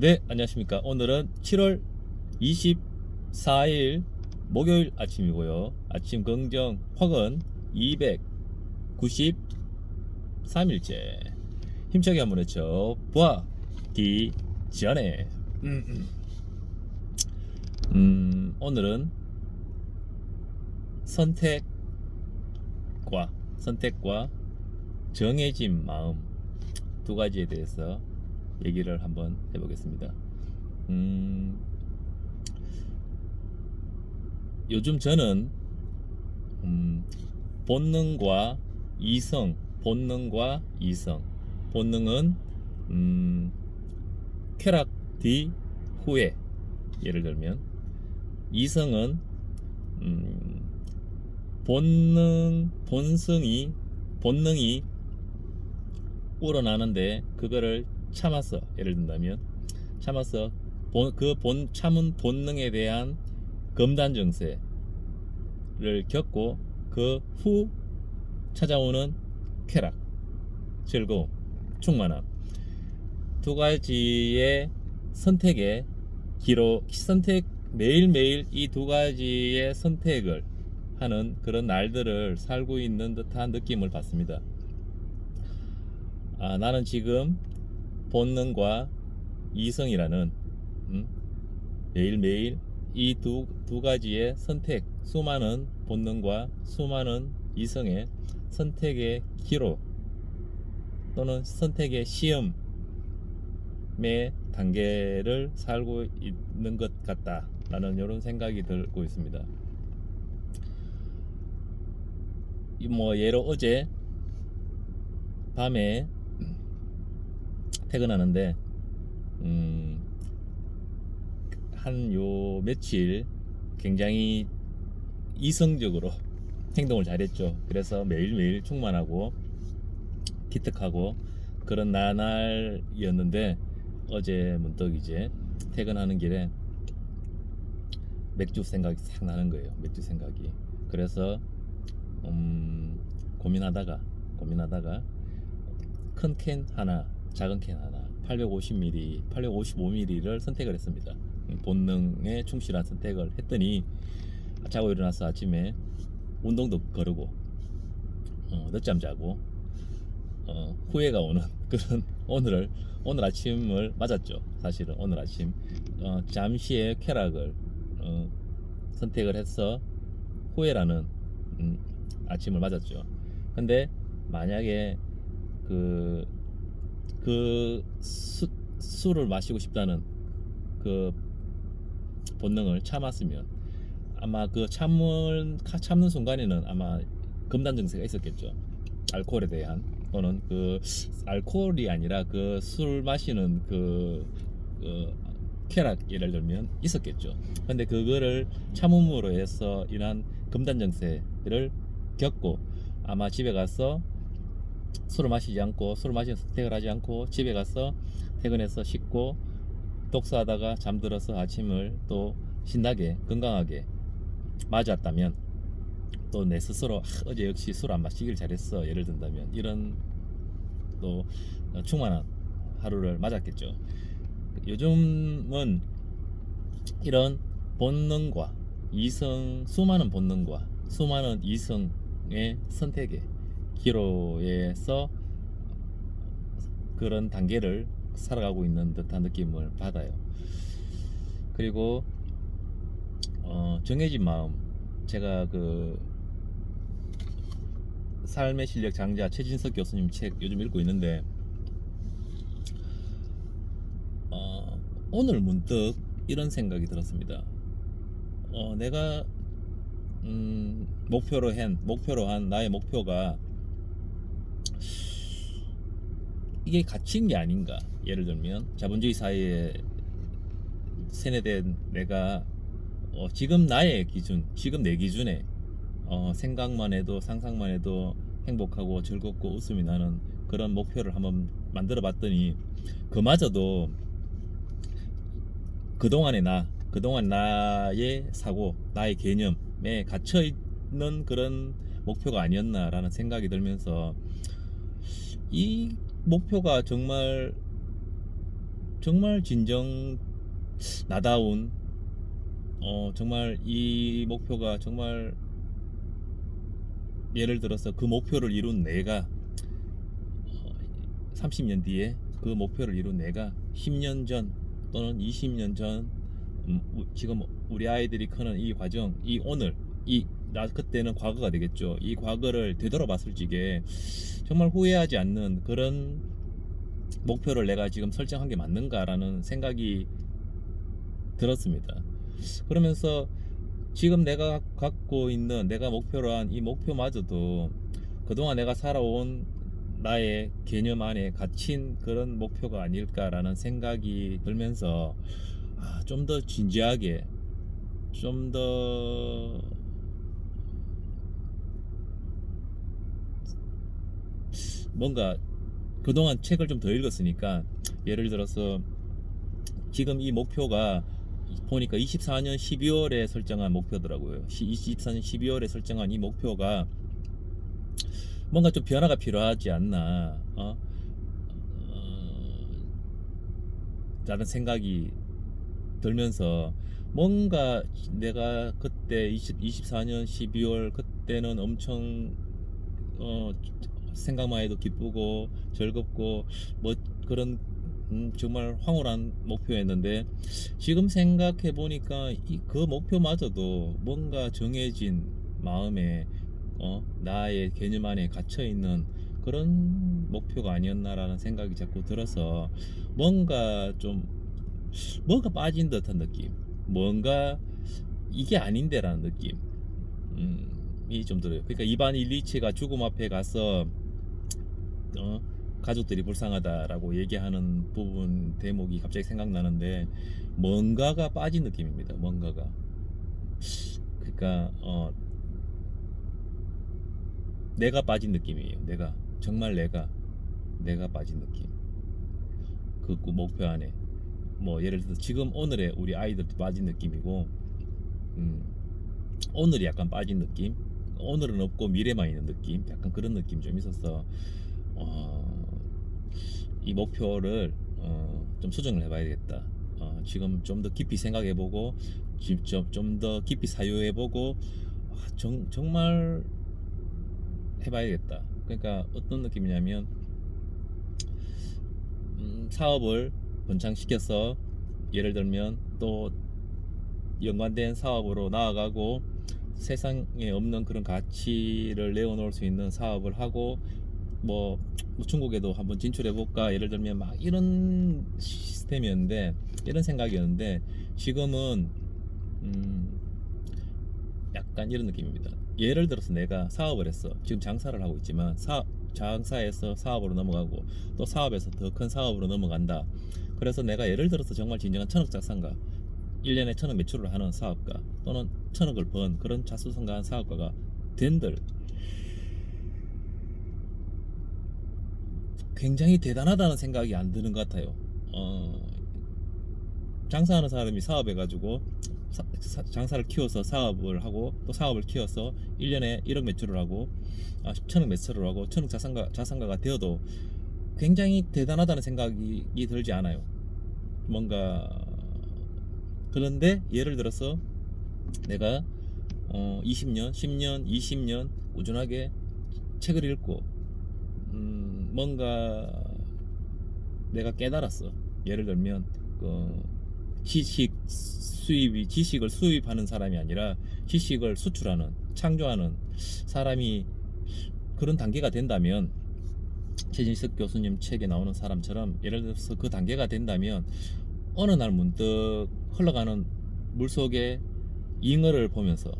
네, 안녕하십니까. 오늘은 7월 24일 목요일 아침이고요. 아침 긍정 확은 293일째. 힘차게 한번 외쳐 보기 전에. 음, 음. 음, 오늘은 선택과 선택과 정해진 마음 두 가지에 대해서 얘기를 한번 해보겠습니다. 음, 요즘 저는 음, 본능과 이성, 본능과 이성, 본능은 음, 쾌락 뒤 후에 예를 들면 이성은 음, 본능, 본성이 본능이 우러나는데 그거를 참았어. 예를 든다면 참았어. 그 본 참은 본능에 대한 검단 증세를 겪고 그 후 찾아오는 쾌락, 즐거움, 충만함 두 가지의 선택의 기로 선택 매일매일 이 두 가지의 선택을 하는 그런 날들을 살고 있는 듯한 느낌을 받습니다. 아, 나는 지금 본능과 이성이라는 음, 매일매일 이 두 두 가지의 선택, 수많은 본능과 수많은 이성의 선택의 기로 또는 선택의 시험의 단계를 살고 있는 것 같다라는 이런 생각이 들고 있습니다. 이뭐 예로 어제 밤에 퇴근하는데 음, 한 요 며칠 굉장히 이성적으로 행동을 잘했죠. 그래서 매일매일 충만하고 기특하고 그런 나날이었는데 어제 문득 이제 퇴근하는 길에 맥주 생각이 싹 나는 거예요. 맥주 생각이. 그래서 음, 고민하다가 고민하다가 큰 캔 하나, 작은 캔 하나, 850ml, 855ml를 선택을 했습니다. 음, 본능에 충실한 선택을 했더니 자고 일어나서 아침에 운동도 거르고 어, 늦잠 자고 어, 후회가 오는 그런 오늘을 오늘 아침을 맞았죠. 사실은 오늘 아침 어, 잠시의 쾌락을 어, 선택을 해서 후회라는 음, 아침을 맞았죠. 근데 만약에 그, 그 수, 술을 마시고 싶다는 그 본능을 참았으면 아마 그 참을 참는 순간에는 아마 금단 증세가 있었겠죠. 알코올에 대한 또는 그 알코올이 아니라 그 술 마시는 그, 그 쾌락 예를 들면 있었겠죠. 근데 그거를 참음으로 해서 인한 금단 증세를 겪고 아마 집에 가서 술을 마시지 않고 술을 마시는 선택을 하지 않고 집에 가서 퇴근해서 씻고 독서하다가 잠들어서 아침을 또 신나게 건강하게 맞았다면 또 내 스스로 아, 어제 역시 술 안 마시길 잘했어. 예를 든다면 이런 또 충만한 하루를 맞았겠죠. 요즘은 이런 본능과 이성 수많은 본능과 수많은 이성의 선택의 기로에서 그런 단계를 살아가고 있는 듯한 느낌을 받아요. 그리고 어, 정해진 마음 제가 그 삶의 실력 장자 최진석 교수님 책 요즘 읽고 있는데 어, 오늘 문득 이런 생각이 들었습니다. 어, 내가 음, 목표로 한 목표로 한 나의 목표가 이게 갇힌 게 아닌가. 예를 들면 자본주의 사회에 세뇌된 내가 어, 지금 나의 기준 지금 내 기준에 어, 생각만 해도 상상만 해도 행복하고 즐겁고 웃음이 나는 그런 목표를 한번 만들어 봤더니 그마저도 그동안의 나 그동안 나의 사고 나의 개념에 갇혀 있는 그런 목표가 아니었나라는 생각이 들면서 이 목표가 정말 정말 진정 나다운 어 정말 이 목표가 정말 예를 들어서 그 목표를 이룬 내가 어, 30년 뒤에 그 목표를 이룬 내가 10년 전 또는 20년 전 음, 우- 지금 우리 아이들이 크는 이 과정, 이 오늘, 이 나 그때는 과거가 되겠죠. 이 과거를 되돌아봤을 적에 정말 후회하지 않는 그런 목표를 내가 지금 설정한 게 맞는가라는 생각이 들었습니다. 그러면서 지금 내가 갖고 있는 내가 목표로 한 이 목표마저도 그동안 내가 살아온 나의 개념 안에 갇힌 그런 목표가 아닐까라는 생각이 들면서 아, 좀 더 진지하게 좀더 뭔가 그동안 책을 좀 더 읽었으니까 예를 들어서 지금 이 목표가 보니까 24년 12월에 설정한 목표더라고요. 24년 12월에 설정한 이 목표가 뭔가 좀 변화가 필요하지 않나, 어? 어, 라는 생각이 들면서 뭔가 내가 그때 20, 24년 12월 그때는 엄청 어, 생각만 해도 기쁘고 즐겁고 뭐 그런 음, 정말 황홀한 목표였는데 지금 생각해 보니까 그 목표마저도 뭔가 정해진 마음에 어, 나의 개념 안에 갇혀 있는 그런 목표가 아니었나라는 생각이 자꾸 들어서 뭔가 좀 뭔가 빠진 듯한 느낌, 뭔가 이게 아닌데라는 느낌, 음, 이좀 들어요. 그러니까 이반 일리치가 죽음 앞에 가서 어, 가족들이 불쌍하다라고 얘기하는 부분 대목이 갑자기 생각나는데 뭔가가 빠진 느낌입니다. 뭔가가 그러니까 어, 내가 빠진 느낌이에요. 내가 정말 내가 내가 빠진 느낌. 그 목표 안에 뭐 예를 들어서 지금 오늘의 우리 아이들도 빠진 느낌이고 음, 오늘이 약간 빠진 느낌 오늘은 없고 미래만 있는 느낌 약간 그런 느낌 좀 있어서 어, 이 목표를 어, 좀 수정을 해봐야 되겠다. 어, 지금 좀 더 깊이 생각해보고 직접 좀 더 깊이 사유해보고 아, 정, 정말 해봐야겠다. 그러니까 어떤 느낌이냐면 음, 사업을 번창시켜서 예를 들면 또 연관된 사업으로 나아가고 세상에 없는 그런 가치를 내어놓을 수 있는 사업을 하고 뭐, 뭐 중국에도 한번 진출해 볼까 예를 들면 막 이런 시스템이었는데 이런 생각이었는데 지금은 음 약간 이런 느낌입니다. 예를 들어서 내가 사업을 했어. 지금 장사를 하고 있지만 사, 장사에서 사업으로 넘어가고 또 사업에서 더 큰 사업으로 넘어간다. 그래서 내가 예를 들어서 정말 진정한 천억 작상가 1년에 천억 매출을 하는 사업가 또는 천억을 번 그런 자수성가한 사업가가 된들 굉장히 대단하다는 생각이 안 드는 것 같아요. 어, 장사하는 사람이 사업해가지고 사- 사- 장사를 키워서 사업을 하고 또 사업을 키워서 1년에 1억 매출을 하고 아, 천억 매출을 하고 천억 자산가, 자산가가 되어도 굉장히 대단하다는 생각이 들지 않아요. 뭔가 그런데 예를 들어서 내가 어, 20년, 10년, 20년 꾸준하게 책을 읽고 음, 뭔가 내가 깨달았어. 예를 들면 그 지식 수입이 지식을 수입하는 사람이 아니라 지식을 수출하는 창조하는 사람이 그런 단계가 된다면 최진석 교수님 책에 나오는 사람처럼 예를 들어서 그 단계가 된다면 어느 날 문득 흘러가는 물 속에 잉어를 보면서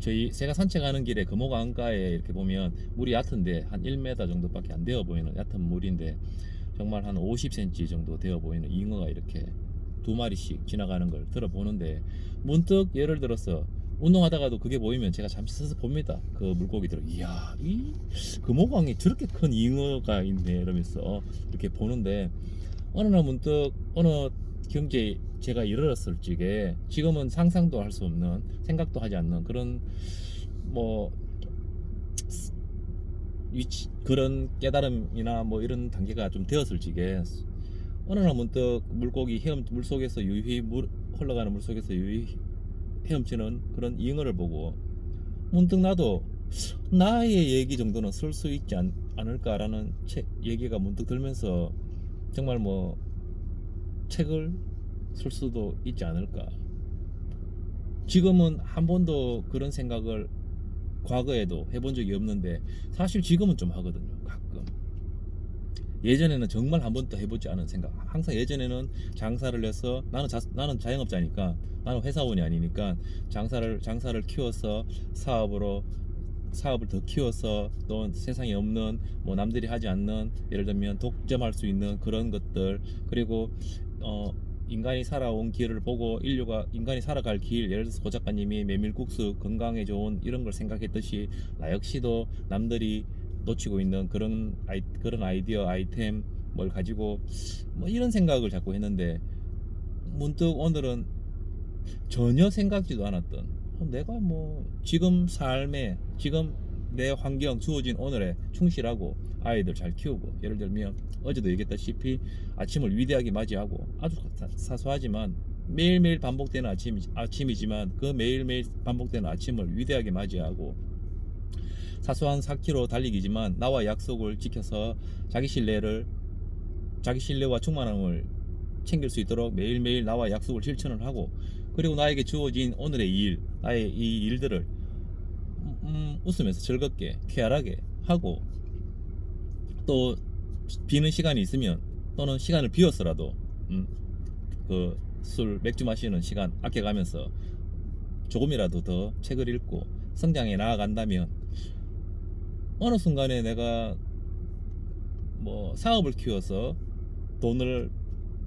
저희 제가 산책하는 길에 금호강 안가에 이렇게 보면 물이 얕은데 한 1m 정도밖에 안 되어 보이는 얕은 물인데 정말 한 50cm 정도 되어 보이는 잉어가 이렇게 두 마리씩 지나가는 걸 들어보는데 문득 예를 들어서 운동하다가도 그게 보이면 제가 잠시 서서 봅니다. 그 물고기들을 이야 이 금호강에 저렇게 큰 잉어가 있네 이러면서 이렇게 보는데 어느 날 문득 어느 경제 제가 이르렀을 적에 지금은 상상도 할 수 없는 생각도 하지 않는 그런 뭐 위치 그런 깨달음이나 뭐 이런 단계가 좀 되었을 적에 어느 날 문득 물고기 헤엄 물 속에서 유유히 물 흘러가는 물 속에서 유유히 헤엄치는 그런 잉어를 보고 문득 나도 나의 얘기 정도는 쓸 수 있지 않, 않을까라는 책 얘기가 문득 들면서 정말 뭐 책을 쓸 수도 있지 않을까. 지금은 한 번도 그런 생각을 과거에도 해본 적이 없는데 사실 지금은 좀 하거든요. 가끔. 예전에는 정말 한 번도 해보지 않은 생각. 항상 예전에는 장사를 해서 나는 자, 나는 자영업자니까 나는 회사원이 아니니까 장사를 장사를 키워서 사업으로 사업을 더 키워서 또 세상에 없는 뭐 남들이 하지 않는 예를 들면 독점할 수 있는 그런 것들 그리고 어 인간이 살아온 길을 보고 인류가 인간이 살아갈 길 예를 들어서 고 작가님이 메밀국수 건강에 좋은 이런 걸 생각했듯이 나 역시도 남들이 놓치고 있는 그런 아이 그런 아이디어 아이템 뭘 가지고 뭐 이런 생각을 자꾸 했는데 문득 오늘은 전혀 생각지도 않았던 어, 내가 뭐 지금 삶에 지금 내 환경 주어진 오늘에 충실하고 아이들 잘 키우고 예를 들면 어제도 얘기했다시피 아침을 위대하게 맞이하고 아주 사- 사소하지만 매일매일 반복되는 아침, 아침이지만 그 매일매일 반복되는 아침을 위대하게 맞이하고 사소한 4km 달리기지만 나와 약속을 지켜서 자기 신뢰를 자기 신뢰와 충만함을 챙길 수 있도록 매일매일 나와 약속을 실천을 하고 그리고 나에게 주어진 오늘의 일 나의 이 일들을 음, 음, 웃으면서 즐겁게 쾌활하게 하고 또 비는 시간이 있으면 또는 시간을 비워서라도 음, 그술 맥주 마시는 시간 아껴가면서 조금이라도 더 책을 읽고 성장해 나아간다면 어느 순간에 내가 뭐 사업을 키워서 돈을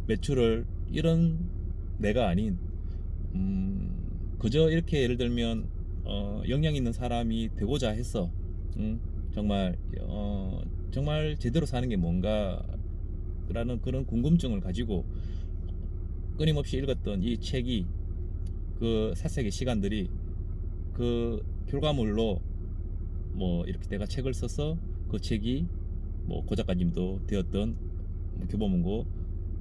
매출을 이런 내가 아닌 음 그저 이렇게 예를 들면 어 역량 있는 사람이 되고자 했어 음 정말 어 정말 제대로 사는 게 뭔가라는 그런 궁금증을 가지고 끊임없이 읽었던 이 책이 그 사색의 시간들이 그 결과물로 뭐 이렇게 내가 책을 써서 그 책이 뭐 고작가님도 되었던 뭐 교보문고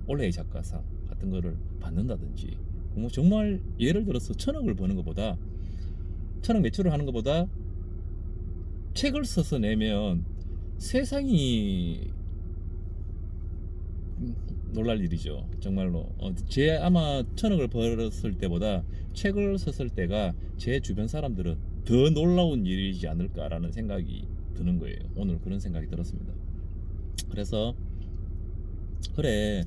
올해의 작가상 같은 거를 받는다든지 뭐 정말 예를 들어서 천억을 버는 것보다 천억 매출을 하는 것보다 책을 써서 내면 세상이 음, 놀랄 일이죠. 정말로. 어, 제 아마 천억을 벌었을 때보다 책을 썼을 때가 제 주변 사람들은 더 놀라운 일이지 않을까라는 생각이 드는 거예요. 오늘 그런 생각이 들었습니다. 그래서 그래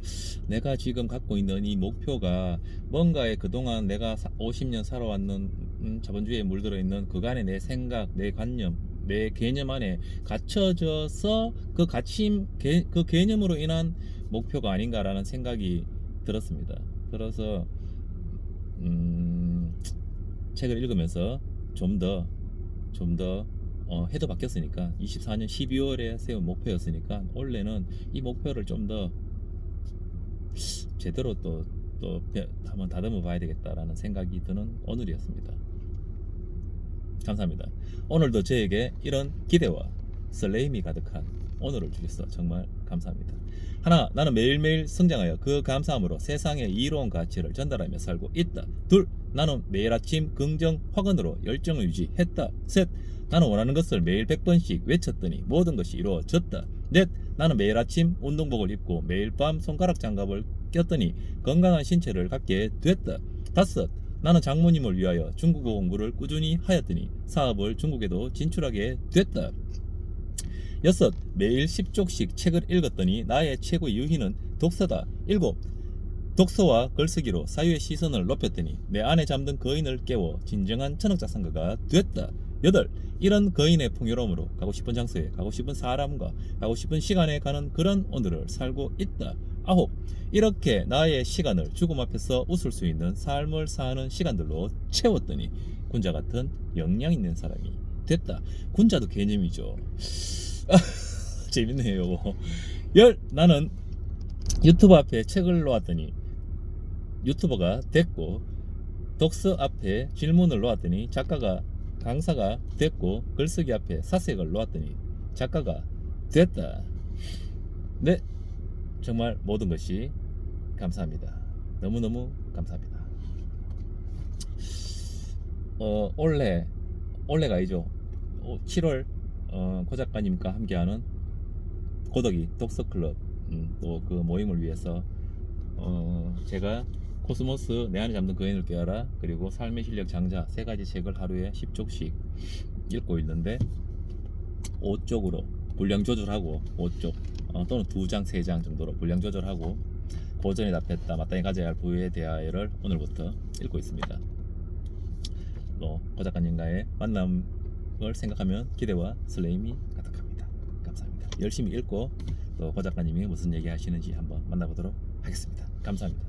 내가 지금 갖고 있는 이 목표가 뭔가에 그동안 내가 50년 살아왔는 음, 자본주의에 물들어 있는 그간의 내 생각 내 관념 내 개념 안에 갇혀져서 그 갇힘 개, 그 개념으로 인한 목표가 아닌가라는 생각이 들었습니다. 들어서 음, 책을 읽으면서 좀 더 좀더 어, 해도 바뀌었으니까 24년 12월에 세운 목표였으니까 올해는 이 목표를 좀더 제대로 또, 또 배- 한번 다듬어 봐야 되겠다라는 생각이 드는 오늘이었습니다. 감사합니다. 오늘도 저에게 이런 기대와 설레임이 가득한 오늘을 주셔서 정말 감사합니다. 하나, 나는 매일매일 성장하여 그 감사함으로 세상의 이로운 가치를 전달하며 살고 있다. 둘, 나는 매일 아침 긍정 확언으로 열정을 유지했다. 셋, 나는 원하는 것을 매일 100번씩 외쳤더니 모든 것이 이루어졌다. 넷, 나는 매일 아침 운동복을 입고 매일 밤 손가락 장갑을 꼈더니 건강한 신체를 갖게 됐다. 다섯, 나는 장모님을 위하여 중국어 공부를 꾸준히 하였더니 사업을 중국에도 진출하게 됐다. 여섯, 매일 10쪽씩 책을 읽었더니 나의 최고 유희는 독서다. 일곱, 독서와 글쓰기로 사유의 시선을 높였더니 내 안에 잠든 거인을 깨워 진정한 천억작성가가 됐다. 여덟, 이런 거인의 풍요로움으로 가고 싶은 장소에 가고 싶은 사람과 가고 싶은 시간에 가는 그런 오늘을 살고 있다. 아홉, 이렇게 나의 시간을 죽음 앞에서 웃을 수 있는 삶을 사는 시간들로 채웠더니 군자 같은 역량 있는 사람이 됐다. 군자도 개념이죠. 재밌네요. 열 나는 유튜브 앞에 책을 놓았더니 유튜버가 됐고 독서 앞에 질문을 놓았더니 작가가 강사가 됐고 글쓰기 앞에 사색을 놓았더니 작가가 됐다. 네, 정말 모든 것이 감사합니다. 너무너무 감사합니다. 어, 올해 올해가 아니죠. 7월 어, 고 작가님과 함께하는 고덕이 독서클럽 음, 또그 모임을 위해서 어, 제가 코스모스 내 안에 잠든 그 애인을 깨어라 그리고 삶의 실력 장자 세 가지 책을 하루에 10쪽씩 읽고 있는데 5쪽으로 분량 조절하고 5쪽 어, 또는 2장, 3장 정도로 분량 조절하고 고전에 답했다 마땅히 가져야 할 부에 대하여를 오늘부터 읽고 있습니다. 또 고 작가님과의 만남을 생각하면 기대와 설레임이 가득합니다. 감사합니다. 열심히 읽고 또 고 작가님이 무슨 얘기 하시는지 한번 만나보도록 하겠습니다. 감사합니다.